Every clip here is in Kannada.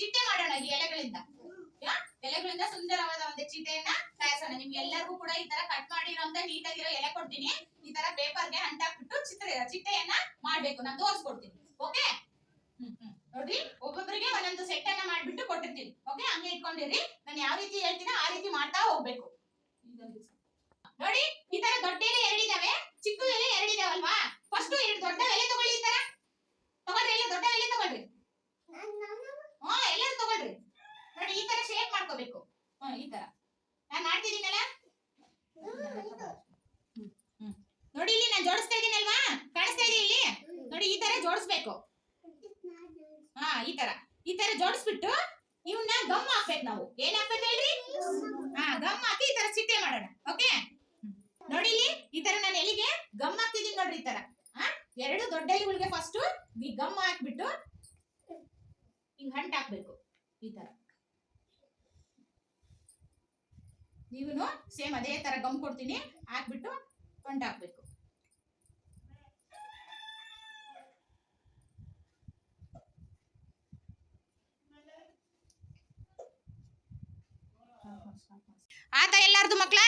ಚಿಟ್ಟೆ ಮಾಡೋಣ ಈ ಎಲೆಗಳಿಂದ. ಎಲೆಗಳಿಂದ ಸುಂದರವಾದ ಒಂದು ಚಿಟ್ಟೆಯನ್ನ ತಯಾರಿಸೋಣ. ನಿಮ್ಗೆ ಎಲ್ಲರಿಗೂ ಕೂಡ ಈ ತರ ಕಟ್ ಮಾಡಿರೋಂತ ನೀಟಾಗಿರೋ ಎಲೆ ಕೊಡ್ತೀನಿ. ಈ ತರ ಪೇಪರ್ಗೆ ಅಂಟಾಕ್ಬಿಟ್ಟು ಚಿತ್ರ, ಚಿಟ್ಟೆಯನ್ನ ಮಾಡ್ಬೇಕು. ನಾನು ತೋರಿಸ್ಕೊಡ್ತೀನಿ. ಓಕೆ ನೋಡ್ರಿ ಒಬ್ಬೊಬ್ಬರಿಗೆ ಒಂದೊಂದು ಸೆಟ್ ಅನ್ನ ಮಾಡ್ಬಿಟ್ಟು ಕೊಟ್ಟಿರ್ತೀನಿ. ಓಕೆ ಹಂಗೆ ಇಟ್ಕೊಂಡಿರಿ. ನಾನು ಯಾವ ರೀತಿ ಹೇಳ್ತೀನೋ ಆ ರೀತಿ ಮಾಡ್ತಾ ಹೋಗ್ಬೇಕು. ನೋಡಿ, ಈ ತರ ದೊಡ್ಡ ಎಲೆ ಚಿಕ್ಕ ಎಲೆ ಎರಡಿದಾವಲ್ವಾ ಫಸ್ಟ್ ಎರಡು ದೊಡ್ಡ ಎಲೆ ತಗೊಳ್ಳಿ ಈ ತರ ತಗೊಳ್ರಿ ಎಲ್ಲ ದೊಡ್ಡ ಎಲೆ ತಗೊಳ್ರಿ ಹಾ ಎಲ್ಲರೂ ತಗೊಳ್ರಿ ನೋಡಿ ಈ ತರ ಶೇಪ್ ಮಾಡ್ಕೋಬೇಕು ಹಾ ಈ ತರ ನಾನು ಮಾಡ್ತಿದ್ದೀನಲ್ಲ. ನೋಡಿ ಇಲ್ಲಿ ನಾನು ಜೋಡಿಸ್ತಾ ಇದೀನಲ್ವಾ ಕಾಣಿಸ್ತಾ ಇದೆ ಇಲ್ಲಿ? ನೋಡಿ ಈ ತರ ಜೋಡಿಸ್ಬೇಕು. ಹಾ, ಈ ತರ. ಈ ತರ ಜೋಡಿಸ್ಬಿಟ್ಟು ಇವನ್ನ ಗಮ್ ಹಾಕ್ಬೇಕು ನಾವು. ಏನ್ ಹಾಕ್ಬೇಕು ಹೇಳ್ರಿ? ಹಾ, ಗಮ್ ಹಾಕಿ ಈ ತರ ಚಿಟ್ಟೆ ಮಾಡೋಣ. ಓಕೆ? ನೋಡಿ ಇಲ್ಲಿ ಈ ತರ ನಾನು ಎಲ್ಲಿಗೆ? ಗಮ್ ಹಾಕ್ತಿದ್ದೀನಿ ನೋಡ್ರಿ ಈ ತರ. ಎರಡು ದೊಡ್ಡ ಎಲೆಗಳಿಗೆ ಫಸ್ಟ್ ಗಮ್ ಹಾಕ್ಬಿಟ್ಟು ಹಿಂಗ್ ಹಂಟ್ ಹಾಕ್ಬೇಕು. ಈ ತರ. ನೀವು ಸೇಮ್ ಅದೇ ತರ ಗಮ್ ಕೊಡ್ತೀನಿ. ಹಾಕ್ಬಿಟ್ಟು ಹೊಂಟ ಹಾಕ್ಬೇಕು. ಆತ ಎಲ್ಲಾರ್ದು ಮಕ್ಳ?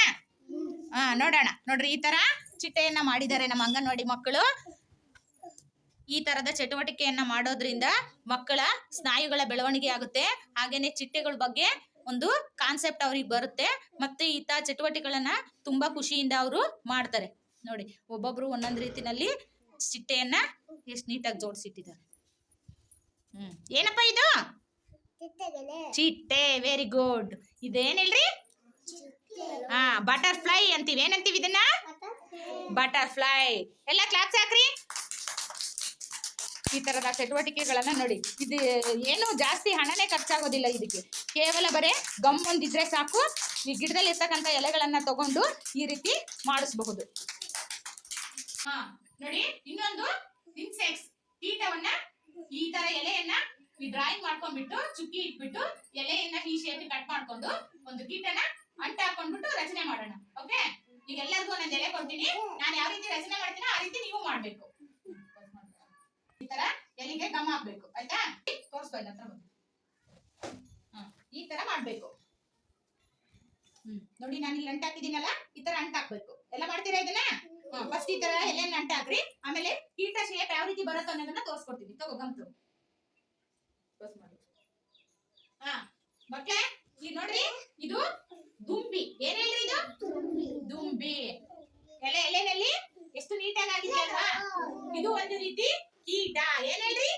ಹಾ, ನೋಡೋಣ. ನೋಡ್ರಿ, ಈ ತರ ಚಿಟ್ಟೆಯನ್ನ ಮಾಡಿದ್ದಾರೆ ನಮ್ಮ ಅಂಗನವಾಡಿ ಮಕ್ಕಳು. ಈ ತರದ ಚಟುವಟಿಕೆಯನ್ನ ಮಾಡೋದ್ರಿಂದ ಮಕ್ಕಳ ಸ್ನಾಯುಗಳ ಬೆಳವಣಿಗೆ ಆಗುತ್ತೆ. ಹಾಗೇನೆ ಚಿಟ್ಟೆಗಳ ಬಗ್ಗೆ ಒಂದು ಕಾನ್ಸೆಪ್ಟ್ ಅವ್ರಿಗೆ ಬರುತ್ತೆ ಮತ್ತೆ ಈತ ಚಟುವಟಿಕೆಗಳನ್ನ ತುಂಬಾ ಖುಷಿಯಿಂದ ಅವರು ಮಾಡ್ತಾರೆ. ನೋಡಿ ಒಬ್ಬೊಬ್ರು ಒಂದೊಂದು ರೀತಿನಲ್ಲಿ ಚಿಟ್ಟೆಯನ್ನ ಎಷ್ಟು ನೀಟಾಗಿ ಜೋಡಿಸಿಟ್ಟಿದ್ದಾರೆ. ಹ್ಮ್. ಏನಪ್ಪ ಇದು? ಚಿಟ್ಟೆ ವೆರಿ ಗುಡ್ ಇದೇನ್ ಹೇಳ್ರಿ? ಹಾ ಬಟರ್ಫ್ಲೈ ಅಂತೀವಿ. ಏನಂತೀವಿ ಇದನ್ನ? ಬಟರ್ಫ್ಲೈ ಎಲ್ಲ ಕ್ಲಾಪ್ಸ್ ಹಾಕ್ರಿ. ಈ ತರದ ಚಟುವಟಿಕೆಗಳನ್ನ ನೋಡಿ. ಇದು ಏನು ಜಾಸ್ತಿ ಹಣನೇ ಖರ್ಚಾಗೋದಿಲ್ಲ ಇದಕ್ಕೆ. ಕೇವಲ ಬರೇ ಗಮ್ ಒಂದಿದ್ರೆ ಸಾಕು. ಈ ಗಿಡದಲ್ಲಿ ಇರ್ತಕ್ಕಂಥ ಎಲೆಗಳನ್ನ ತಗೊಂಡು ಈ ರೀತಿ ಮಾಡಿಸಬಹುದು. ಹಾ, ನೋಡಿ, ಇನ್ನೊಂದು ಇನ್ಸೆಕ್ಟ್ಸ್ ಕೀಟವನ್ನ ಈ ತರ ಎಲೆಯನ್ನ ಈ ಡ್ರಾಯಿಂಗ್ ಮಾಡ್ಕೊಂಡ್ಬಿಟ್ಟು, ಚುಕ್ಕಿ ಇಟ್ಬಿಟ್ಟು, ಎಲೆಯನ್ನ ಈ ಶೇಪ್ ಕಟ್ ಮಾಡ್ಕೊಂಡು ಒಂದು ಕೀಟನ ಅಂಟ ಹಾಕೊಂಡ್ಬಿಟ್ಟು ರಚನೆ ಮಾಡೋಣ. ಓಕೆ ಈಗ ಎಲ್ಲರಿಗೂ ಒಂದೊಂದು ಎಲೆ ಕೊಡ್ತೀನಿ. ನಾನು ಯಾವ ರೀತಿ ರಚನೆ ಮಾಡ್ತೀನೋ ಆ ರೀತಿ ನೀವು ಮಾಡ್ಬೇಕು. ಎಲೆಗೆ ಗಮ್ ಹಾಕ್ಬೇಕು ಆಯ್ತಾ? ತೋರಿಸ್ಕೊ ಇಲ್ಲ ಹತ್ರ ಬಂದು. ಈ ತರ ಮಾಡ್ಬೇಕು. ಹ್ಮ್ ನೋಡಿ ನಾನು ಇಲ್ಲಿ ಅಂಟ ಹಾಕಿದ್ದೀನಲ್ಲ ಈ ತರ ಅಂಟ ಹಾಕ್ಬೇಕು. ಎಲ್ಲ ಮಾಡ್ತೀರಾ ಇದನ್ನ? ಫಸ್ಟ್ ಈ ತರ ಎಲೆಯನ್ನ ಅಂಟ ಹಾಕ್ರಿ. ಆಮೇಲೆ ಕೀಟ ಶೇಪ್ ಯಾವ ರೀತಿ ಬರುತ್ತೆ ಅನ್ನೋದನ್ನ ತೋರಿಸ್ಕೊಡ್ತೀನಿ. ತಗೋ ಗಮ್ತು. ಹಾ ಮಕ್ಳೇ ಈಗ ನೋಡ್ರಿ ಇದು ದುಂಬಿ. ಏನ್ ಹೇಳ್ರಿ ಇದು? ದುಂಬಿ. ಎಲೆ ಎಲೆನಲ್ಲಿ ಎಷ್ಟು ನೀಟಾಗಿ ಆಗಿದೆ ಅಲ್ವಾ ಇದು ಒಂದು ರೀತಿ ಕೀಟ ಏನ್ ಹೇಳ್ರಿ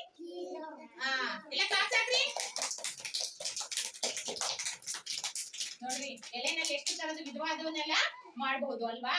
ಹಾ ಎಲ್ಲ ಕ್ಲಾಸ್ ಹಾಕ್ರಿ ನೋಡ್ರಿ ಎಲೆನಲ್ಲಿ ಎಷ್ಟು ತರದ ವಿಧವಾದವನ್ನೆಲ್ಲ ಮಾಡಬಹುದು ಅಲ್ವಾ?